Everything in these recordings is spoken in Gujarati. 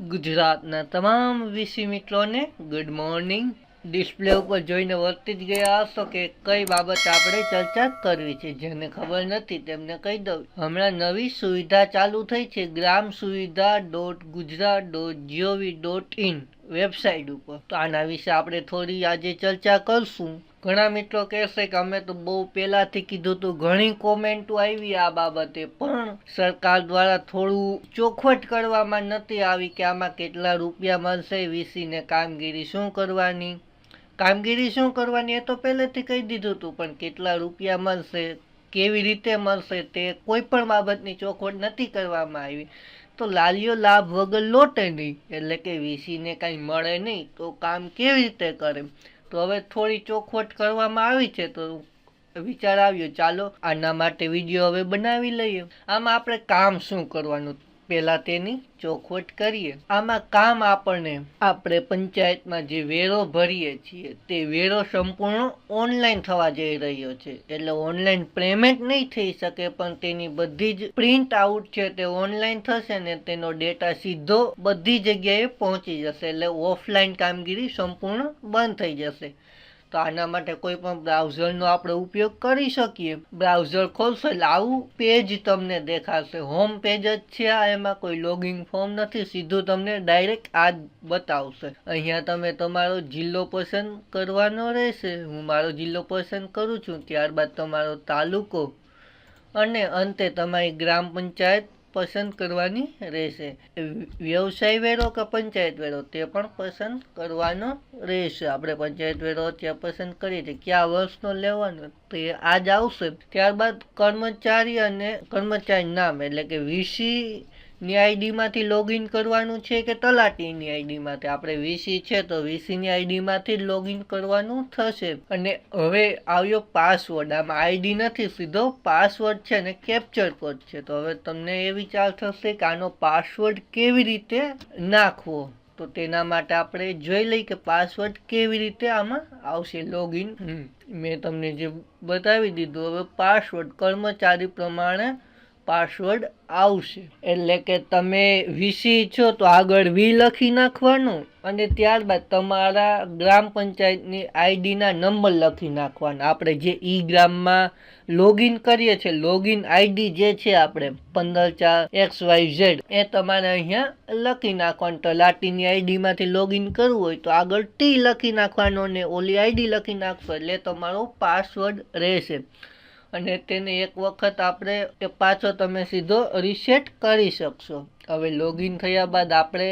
ગુજરાતના તમામ વિસી મિત્રોને ગુડ મોર્નિંગ ડિસ્પ્લે ઉપર જોઈને વર્તી જ ગયા હશો કે કઈ બાબત આપણે ચર્ચા કરવી છે? જેને ખબર નથી તેમને કહી દઉં. હમણાં નવી સુવિધા ચાલુ થઈ છે, Gram Suvidha dot Gujarat dot GOV dot in website ઉપર. તો આના વિશે આપણે થોડી આજે ચર્ચા કરશું. ઘણા મિત્રો કહેશે કે અમે તો બહુ પહેલાથી કીધું હતું, ઘણી કોમેન્ટો આવી આ બાબતે, પણ સરકાર દ્વારા થોડું ચોખવટ કરવામાં નથી આવી કે આમાં કેટલા રૂપિયા મળશે વીસીને કામગીરી શું કરવાની? કામગીરી શું કરવાની એ તો પહેલેથી કહી દીધું હતું, પણ કેટલા રૂપિયા મળશે, કેવી રીતે મળશે તે કોઈ પણ બાબતની ચોખવટ નથી કરવામાં આવી. તો લાલિયો લાભ વગર લોટે નહીં, એટલે કે વીસીને કાંઈ મળે નહીં, તો કામ કેવી રીતે કરે? તો હવે થોડી ચોખવટ કરવામાં આવી છે તો વિચાર આવ્યો, ચાલો આના માટે વીડિયો હવે બનાવી લઈએ. આમાં આપણે કામ શું કરવાનું? પહેલા તેની ચોખવટ કરીએ. આમાં કામ આપણને આપણે પંચાયતમાં જે વેરો ભરીએ છીએ, તે વેરો સંપૂર્ણ ઓનલાઈન થવા જઈ રહ્યો છે. એટલે ઓનલાઈન પેમેન્ટ નહીં થઈ શકે, પણ તેની બધી જ પ્રિન્ટ આઉટ છે તે ઓનલાઈન થશે ને તેનો ડેટા સીધો બધી જગ્યાએ પહોંચી જશે. એટલે ઓફલાઈન કામગીરી સંપૂર્ણ બંધ થઈ જશે. તો આના માટે કોઈ પણ બ્રાઉઝરનો આપણે ઉપયોગ કરી શકીએ. બ્રાઉઝર ખોલશો એટલે આવું પેજ તમને દેખાશે. હોમ પેજ જ છે આ, એમાં કોઈ લોગિન ફોર્મ નથી. સીધું તમને ડાયરેક્ટ આ બતાવશે. અહીંયા તમે તમારો જિલ્લો પસંદ કરવાનો રહેશે. હું મારો જિલ્લો પસંદ કરું છું. ત્યારબાદ તમારો તાલુકો અને અંતે તમારી ગ્રામ પંચાયત પસંદ કરવાની રહેશે. વ્યવસાય વેરો કે પંચાયત વેરો, તે પણ પસંદ કરવાનો રહેશે. આપણે પંચાયત વેરો ત્યાં પસંદ કરીએ છીએ. કયા વર્ષનો લેવાનો, તે આ જ આવશે. ત્યારબાદ કર્મચારી અને કર્મચારી નામ, એટલે કે વીસી ની આઈડીમાંથી લોગિન કરવાનું છે કે તલાટીની આઈડીમાંથી આપણે વીસી છે તો વીસીની આઈડીમાંથી જ લોગિન કરવાનું થશે. અને હવે આવ્યો પાસવર્ડ આમાં આઈડી નથી, સીધો પાસવર્ડ છે ને કેપ્ચર કોડ છે. તો હવે તમને એ વિચાર થશે કે આનો પાસવર્ડ કેવી રીતે નાખવો? તો તેના માટે આપણે જોઈ લઈએ કે પાસવર્ડ કેવી રીતે આમાં આવશે લોગિન મેં તમને જે બતાવી દીધું, હવે પાસવર્ડ કર્મચારી પ્રમાણે પાસવર્ડ આવશે. એટલે કે તમે વીસી છો તો આગળ વી લખી નાખવાનું અને ત્યારબાદ તમારા ગ્રામ પંચાયતની આઈડીના નંબર લખી નાખવાના. આપણે જે ઈ ગ્રામમાં લોગિન કરીએ છીએ લોગિન આઈડી જે છે આપણે પંદર ચાર એક્સ વાય ઝેડ, એ તમારે અહીંયા લખી નાખવાનું. તલાટીની આઈડીમાંથી લોગિન કરવું હોય તો આગળ ટી લખી નાખવાનો ને ઓલી આઈડી લખી નાખશો એટલે તમારો પાસવર્ડ રહેશે. અને તેને એક વખત આપણે પાછો તમે સીધો રીસેટ કરી શકશો. હવે લોગિન થયા બાદ આપણે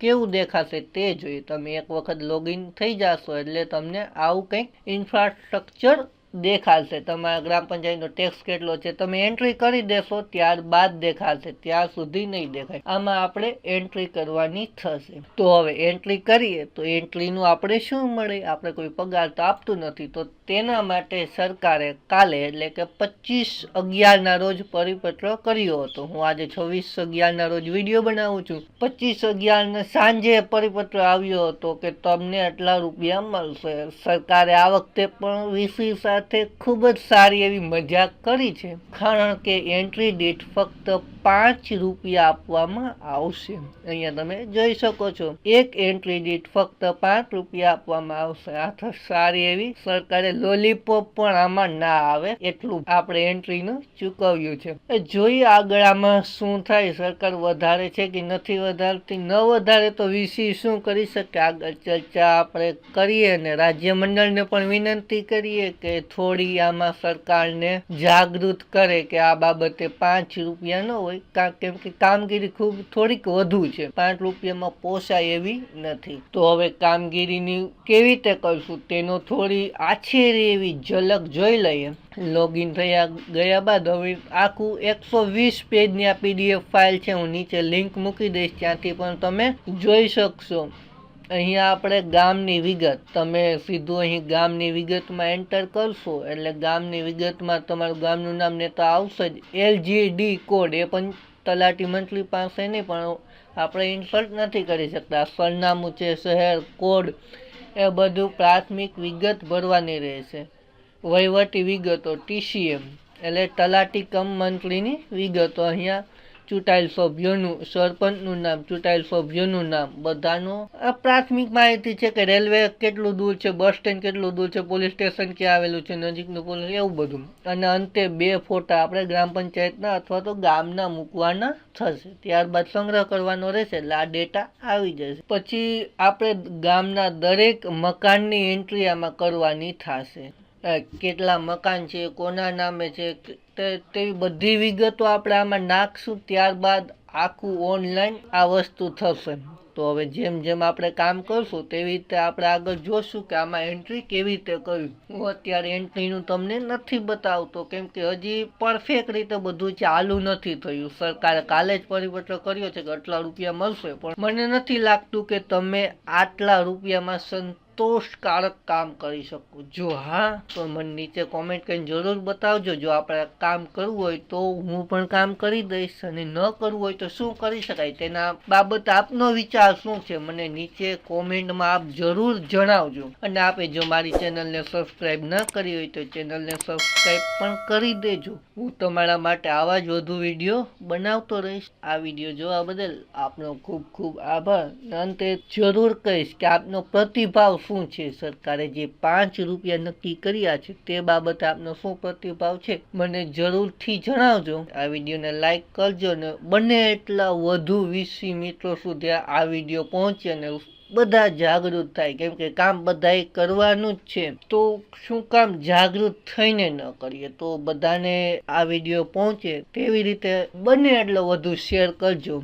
કેવું દેખાશે તે જોઈએ. તમે એક વખત લોગિન થઈ જશો એટલે તમને આવું કંઈક ઇન્ફ્રાસ્ટ્રક્ચર દેખાશે. તમારા ગ્રામ પંચાયતનો ટેક્સ કેટલો છે, તમે એન્ટ્રી કરી દેશો, ત્યારબાદ દેખાશે. ત્યાં સુધી નહીં દેખાય. આમાં આપણે એન્ટ્રી કરવાની થશે. તો હવે એન્ટ્રી કરીએ, તો એન્ટ્રીનું આપણે શું મળે? આપણે કોઈ પગાર તો આપતું નથી. તો તેના માટે સરકારે કાલે, એટલે કે પચીસ અગિયારના રોજ પરિપત્ર કર્યો હતો. હું આજે છવ્વીસ અગિયારના રોજ વીડિયો બનાવું છું. પચીસ અગિયારના સાંજે પરિપત્ર આવ્યો હતો કે તમને આટલા રૂપિયા મળશે. સરકારે આ વખતે પણ વીસી સાથે ખૂબ જ સારી એવી મજાક કરી છે, કારણ કે એન્ટ્રી દીઠ ફક્ત પાંચ રૂપિયા આપવામાં આવશે. અહીંયા તમે જોઈ શકો છો, એક એન્ટ્રી દીઠ ફક્ત પાંચ રૂપિયા આપવામાં આવશે. આ સારી એવી સરકારે લોલીપોપ પણ આમાં ના આવે એટલું આપણે એન્ટ્રીનું ચૂકવ્યું છે. જોઈએ આગળ આમાં શું થાય, સરકાર વધારે છે કે નથી વધારતી? ન વધારે તો વીસી શું કરી શકે? આગળ ચર્ચા આપણે કરીએ ને રાજ્ય મંડળને પણ વિનંતી કરીએ કે થોડી આમાં સરકારને જાગૃત કરે કે આ બાબતે પાંચ રૂપિયા ન હોય કેમ કે કામગીરી ખૂબ થોડીક વધુ છે. પાંચ રૂપિયામાં પોસાય એવી નથી. તો હવે કામગીરીની કેવી રીતે કરશું? તેનો થોડી આછેરી એવી ઝલક જોઈ લઈએ. લોગિન થયા ગયા બાદ હવે આખું એકસો વીસ પેજની આ પીડીએફ ફાઇલ છે. હું નીચે લિંક મૂકી દઈશ, ત્યાંથી પણ તમે જોઈ શકશો. અહીંયા આપણે ગામની વિગત. તમે સીધું અહીં ગામની વિગતમાં એન્ટર કરશો, એટલે ગામની વિગતમાં તમારું ગામનું નામ ને તો આવશે જ. એલજીડી કોડ એ પણ તલાટી મંત્રી પાસે નહીં, પણ આપણે ઇન્સલ્ટ નથી કરી શકતા. સરનામું છે, શહેર કોડ એ બધું પ્રાથમિક વિગત ભરવાની રહેશે. વહીવટી વિગતો ટીસીએમ એટલે તલાટી કમ મંત્રીની વિગતો. અહીંયા ચૂંટાયેલ સભ્યોનું, સરપંચનું નામ, ચૂંટાયેલ સભ્યોનું નામ, બધાનું પ્રાથમિક માહિતી છે કે રેલવે કેટલું દૂર છે, બસ સ્ટેન્ડ કેટલું દૂર છે, પોલીસ સ્ટેશન ક્યાં આવેલું છે, નજીકનું પોલીસ, એવું બધું. અને અંતે બે ફોટા આપણે ગ્રામ પંચાયતના અથવા તો ગામના મૂકવાના થશે. ત્યારબાદ સંગ્રહ કરવાનો રહેશે, એટલે આ ડેટા આવી જશે. પછી આપણે ગામના દરેક મકાનની એન્ટ્રી આમાં કરવાની થશે. કેટલા મકાન છે, કોના નામે છે તેવી બધી વિગતો આપણે આમાં નાખશું, ત્યારબાદ આખું ઓનલાઈન આ વસ્તુ થશે. તો હવે જેમ જેમ આપણે કામ કરશું તેવી રીતે આપણે આગળ જોશું કે આમાં એન્ટ્રી કેવી રીતે કરવી. હું અત્યારે એન્ટ્રીનું તમને નથી બતાવતો, કેમ કે હજી પરફેક્ટ રીતે બધું ચાલુ નથી થયું. સરકારે કાલે જ પરિપત્ર કર્યો છે કે આટલા રૂપિયા મળશે, પણ મને નથી લાગતું કે તમે આટલા રૂપિયામાં સંતોષકારક કામ કરી શકો. જો હા, તો મને નીચે કોમેન્ટ કરીને જરૂર બતાવજો. જો આપણે કામ કરવું હોય તો હું પણ કામ કરી દઈશ અને ન કરવું હોય તો શું કરી શકાય? તેના બાબત આપનો વિચાર શું છે? મને નીચે કોમેન્ટમાં આપ જરૂર જણાવજો. અને આપે જો મારી ચેનલને સબસ્ક્રાઈબ ન કરી હોય તો ચેનલને સબસ્ક્રાઈબ પણ કરી દેજો. હું તમારા માટે આવા જ વધુ વીડિયો બનાવતો રહીશ. આ વીડિયો જોવા બદલ આપનો ખૂબ ખૂબ આભાર. અંતે જરૂર કહીશ કે આપનો પ્રતિભાવ શું છે? સરકારે જે પાંચ રૂપિયા નક્કી કર્યા છે તે બાબતે આપનો શું પ્રતિભાવ છે? મને જરૂરથી જણાવજો. આ વિડીયોને લાઈક કરજો ને બને એટલા વધુ વીસી મિત્રો સુધી આ વીડિયો પહોંચે અને બધા જાગૃત થાય. કેમ કે કામ બધાએ કરવાનું જ છે. તો શું કામ જાગૃત થઈને ન કરીએ? તો બધાને આ વીડિયો પહોંચે. તેવી રીતે બને એટલો વધુ શેર કરજો.